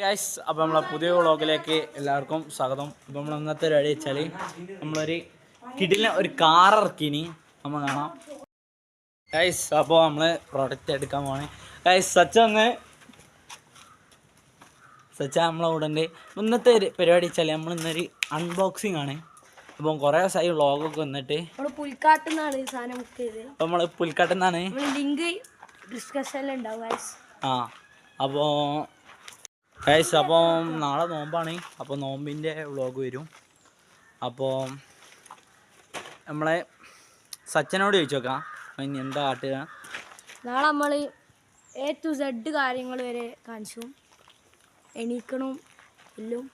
Guys അപ്പോൾ നമ്മളെ പുതിയ വ്ളോഗിലേക്ക് എല്ലാവർക്കും സ്വാഗതം. അപ്പോൾ നമ്മൾ ഇന്നത്തെ പരിപാടി വെച്ചാൽ നമ്മളൊരു കിടിലിന് ഒരു കാർ ഇറക്കിനി നമ്മൾ കാണാം. ഗൈസ് അപ്പോൾ നമ്മൾ പ്രൊഡക്റ്റ് എടുക്കാൻ പോകണേ ഗൈസ് സച്ച ഒന്ന് സച്ച നമ്മളെ കൂടെ ഉണ്ട്. ഇന്നത്തെ ഒരു പരിപാടി വെച്ചാൽ നമ്മൾ ഇന്നൊരു അൺബോക്സിങ് ആണ്. അപ്പം കുറേ ദിവസമായി വ്ളോഗൊക്കെ വന്നിട്ട്. പുൽക്കാട്ടിൽ നിന്നാണ് സാധനം അപ്പോൾ നമ്മൾ പുൽക്കാട്ടിൽ നിന്നാണ് ലിങ്ക്. ആ അപ്പോൾ ഗൈസ് അപ്പം നാളെ നോമ്പാണ്. അപ്പോൾ നോമ്പിന്റെ വ്ളോഗ് വരും. അപ്പോൾ നമ്മളെ സച്ചനോട് ചോദിച്ചു നോക്കാം. ഇനി എന്താ കാട്ടുക? നാളെ നമ്മൾ എ ടു സെഡ് കാര്യങ്ങൾ വരെ കാണിച്ചു. എണീക്കണം എല്ലാം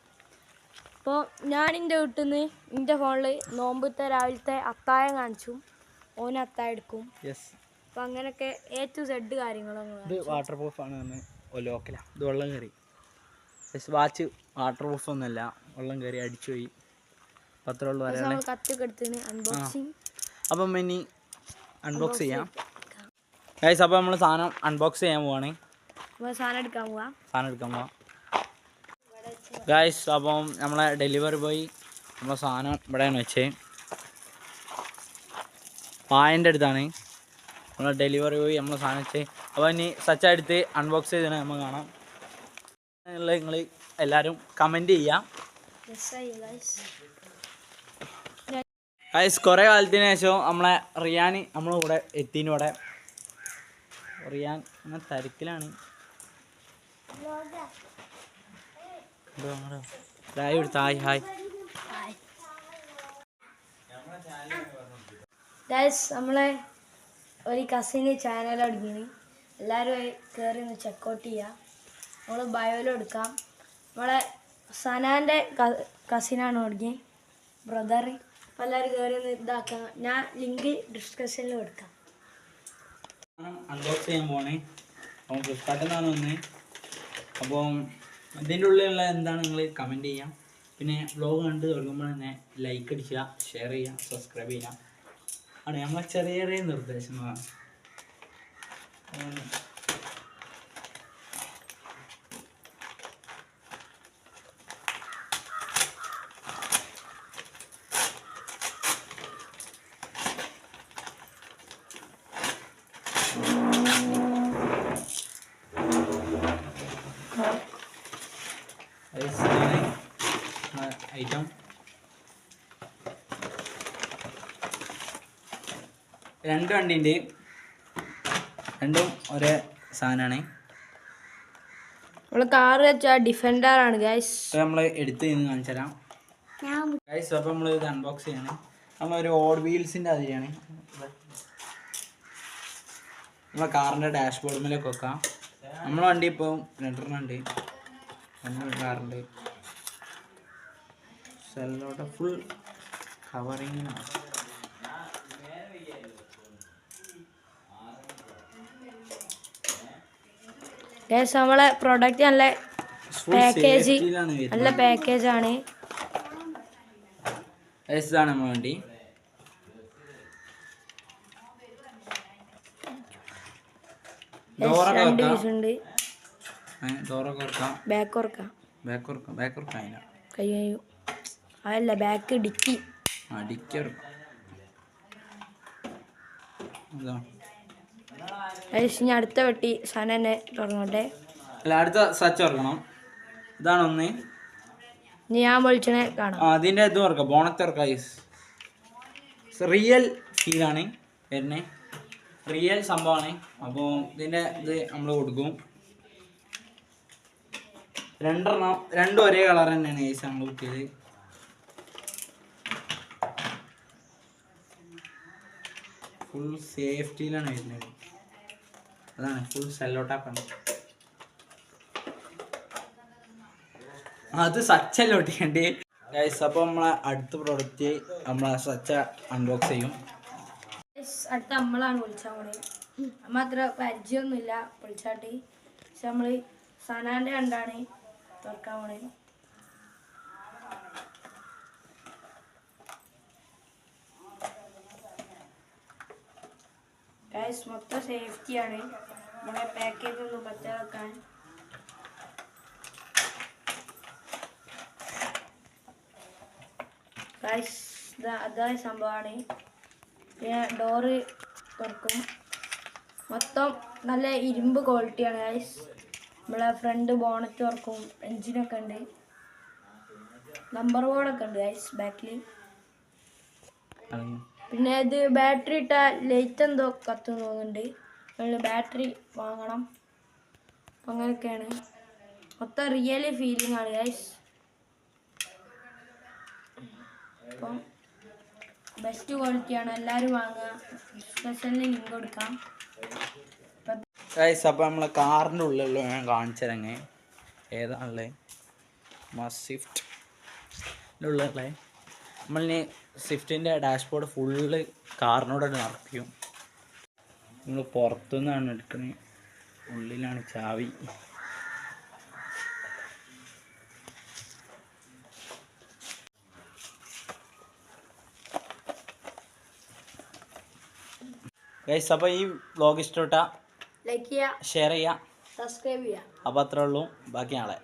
അപ്പോൾ ഞാൻ എന്റെ വീട്ടിൽ നിന്ന് എന്റെ ഫോണിൽ നോമ്പത്തെ രാവിലത്തെ അത്തായം കാണിച്ചു. ഓന് അത്തായം എടുക്കും. യെസ് അപ്പോൾ അങ്ങനെയൊക്കെ എ ടു സെഡ് കാര്യങ്ങളൊന്നും വാട്ടർ പ്രൂഫാണ് ഓ ലോക്കലാണ് ഇത് വെള്ളം കയറി. യെസ് വാച്ച് വാട്ടർ പ്രൂഫ് ഒന്നുമല്ല. വെള്ളം കയറി അടിച്ചു പോയി. പത്രമുള്ള അപ്പം ഇനി അൺബോക്സ് ചെയ്യാം. ഗൈസ് അപ്പോൾ നമ്മൾ സാധനം അൺബോക്സ് ചെയ്യാൻ പോവാണ്. സാധനം എടുക്കാൻ പോവാം. സാധനം എടുക്കാൻ പോവാം. ഗായ്സ് അപ്പം നമ്മളെ ഡെലിവറി ബോയ് നമ്മളെ സാധനം ഇവിടെയാണ് വെച്ചേ. പായന്റെ അടുത്താണ്. നമ്മളെ ഡെലിവറി ബോയ് നമ്മളെ സാധനം വെച്ചേ. അപ്പോൾ ഇനി സച്ച എടുത്ത് അൺബോക്സ് ചെയ്തതിനെ നമ്മൾ കാണാം. നിങ്ങൾ എല്ലാവരും കമന്റ് ചെയ്യാം. ഗൈസ് കുറേ കാലത്തിന് ശേഷം നമ്മളെ റിയാൻ നമ്മളെ കൂടെ എത്തിനോടെ റിയാൻ അങ്ങനെ തിരക്കിലാണ്. ഹായ് എടുത്ത. ഹായ് ഹായ് ഗൈസ് നമ്മളെ ഒരു കസിന് ചാനൽ തുടങ്ങിയാണ് എല്ലാവരും കയറി ഒന്ന് ചെക്കൗട്ട് ചെയ്യാം. നമ്മൾ ബയോയിൽ എടുക്കാം. നമ്മളെ സനാന്റെ കസിനാണ് തുടങ്ങി ബ്രദർ അപ്പോൾ എല്ലാവരും കയറി ഒന്ന് ഇതാക്കാം. ഞാൻ ലിങ്ക് ഡിസ്ക്രിപ്ഷനിൽ എടുക്കാം അൺബോക്സ് ചെയ്യാൻ പോണേ അപ്പം ഫ്ലിപ്കാർട്ടിൽ നിന്നാണ് വന്നത് അപ്പം ഇതിന്റെ ഉള്ളിലുള്ള എന്താണ് നിങ്ങൾ കമന്റ് ചെയ്യാം. പിന്നെ വ്ലോഗ് കണ്ട് തുടങ്ങുമ്പോൾ തന്നെ ലൈക്ക് അടിക്കുക ഷെയർ ചെയ്യുക സബ്സ്ക്രൈബ് ചെയ്യുക. ആണ് നമ്മളെ ചെറിയ ചെറിയ നിർദ്ദേശങ്ങളാണ്. ഐറ്റം രണ്ട് വണ്ടിയുണ്ട് രണ്ടും ഒരേ സാധനമാണ് നമ്മൾ കാറ് വെച്ചാൽ ഡിഫൻഡർ ഗൈസ് നമ്മൾ നമ്മൾ എടുത്ത് നിന്ന് കാണിച്ചു തരാം ഗൈസ് അപ്പോൾ നമ്മൾ ഇത് അൺബോക്സ് ചെയ്യണം. നമ്മളൊരു ഓഡ് വീൽസിന്റെ അതിലാണ്. നമ്മളെ കാറിന്റെ ഡാഷ്ബോർഡിലേക്ക് വെക്കാം. നമ്മളെ വണ്ടി ഇപ്പം രണ്ടെണ്ണം ഉണ്ട്. രണ്ട് ഇടാറുണ്ട്. സെല്ലോടെ ഫുൾ കവറിങ്ങിനാണ് ഗൈസ് നമ്മളെ പ്രൊഡക്റ്റ് നല്ല പാക്കേജ് നല്ല പാക്കേജ് ആണ്. ഇതാണ് നമ്മളെ വണ്ടി. ഡോറൊക്കെ വെക്കാം. ഉണ്ട്. ഡോറൊക്കെ ബാക്ക് ബാക്ക് ബാക്ക് വെക്കാം അതിനാ. കഴിയും അതല്ല ബാക്ക് ഡിക്കി ആ ഇനി അടുത്ത വെട്ടി സനെ തന്നെ തുടങ്ങട്ടെ അല്ല അടുത്ത സച്ച് ഓർക്കണം ഇതാണ് ഒന്ന്. ഞാൻ വിളിച്ചനെ കാണാം. അതിന്റെ അതിന്റെ ഇത് ഓർക്കാം ബോണത്തെ റിയൽ ഫീൽ റിയൽ ഫീലാണ് വരുന്നത്. റിയൽ സംഭവമാണ്. അപ്പോൾ ഇതിന്റെ ഇത് നമ്മൾ കൊടുക്കും. രണ്ടെണ്ണം രണ്ടും ഒരേ കളർ തന്നെയാണ് ഗൈസ് നമ്മൾ ഫുൾ സേഫ്റ്റിയിലാണ് വരുന്നത്. അതാണ് ഫുൾ സെല്ലോ അത് സച്ചല്ല ഒട്ടിക്കണ്ടേ ഗൈസ് അപ്പോൾ നമ്മളെ അടുത്ത പ്രോഡക്റ്റ് നമ്മളെ സച്ച അൺബോക്സ് ചെയ്യും. അടുത്ത നമ്മളാണ് വിളിച്ചാൽ പോണേ നമ്മ അത്ര പരിചയമൊന്നുമില്ല വിളിച്ചാട്ടി പക്ഷെ നമ്മൾ സനാന്റെ കണ്ടാണ്. തുറക്കാൻ പോണേ ഗൈസ് മൊത്തം സേഫ്റ്റിയാണ് നമ്മുടെ പാക്കേജ് ഒന്ന് പറ്റാക്കാൻ ഗൈസ് അതായ സംഭവമാണ്. പിന്നെ ഡോറ് തുറക്കും. മൊത്തം നല്ല ഇരുമ്പ് ക്വാളിറ്റിയാണ് ഗൈസ് നമ്മളെ ഫ്രണ്ട് ബോണറ്റ് തുറക്കും എഞ്ചിനൊക്കെ ഉണ്ട്. നമ്പർ ബോർഡൊക്കെ ഉണ്ട് ഗൈസ് ബാക്കിൽ പിന്നെ ഇത് ബാറ്ററി ഇട്ട ലൈറ്റ് എന്തോ കത്തും തോന്നുന്നുണ്ട്. നമ്മൾ ബാറ്ററി വാങ്ങണം. അങ്ങനെയൊക്കെയാണ്. മൊത്തം റിയലി ഫീലിംഗ് ആണ് ഗൈസ് അപ്പം ബെസ്റ്റ് ക്വാളിറ്റിയാണ് എല്ലാവരും വാങ്ങുക. ഡിസ്കഷനിൽ ലിങ്ക് കൊടുക്കാം. ഗൈസ് അപ്പോൾ നമ്മളെ കാറിന്റെ ഉള്ളിലുള്ള ഞാൻ കാണിച്ചു തരങ്ങ് ഏതാണുള്ളത് സ്വിഫ്റ്റ് ഉള്ളിലുള്ള നമ്മളിനി സ്വിഫ്റ്റിന്റെ ഡാഷ്ബോർഡ് ഫുള്ള് കാറിനോട് നിറയ്ക്കും നമ്മൾ പുറത്തുനിന്നാണ് എടുക്കുന്നത് ഉള്ളിലാണ് ചാവി. ഗൈസ് അപ്പോൾ ഈ വ്ലോഗ് ഇഷ്ടപ്പെട്ടാൽ ലൈക്ക് ചെയ്യുക ഷെയർ ചെയ്യുക സബ്സ്ക്രൈബ് ചെയ്യുക അപ്പോൾ അത്രേ ഉള്ളൂ. ബാക്കി നാളെ.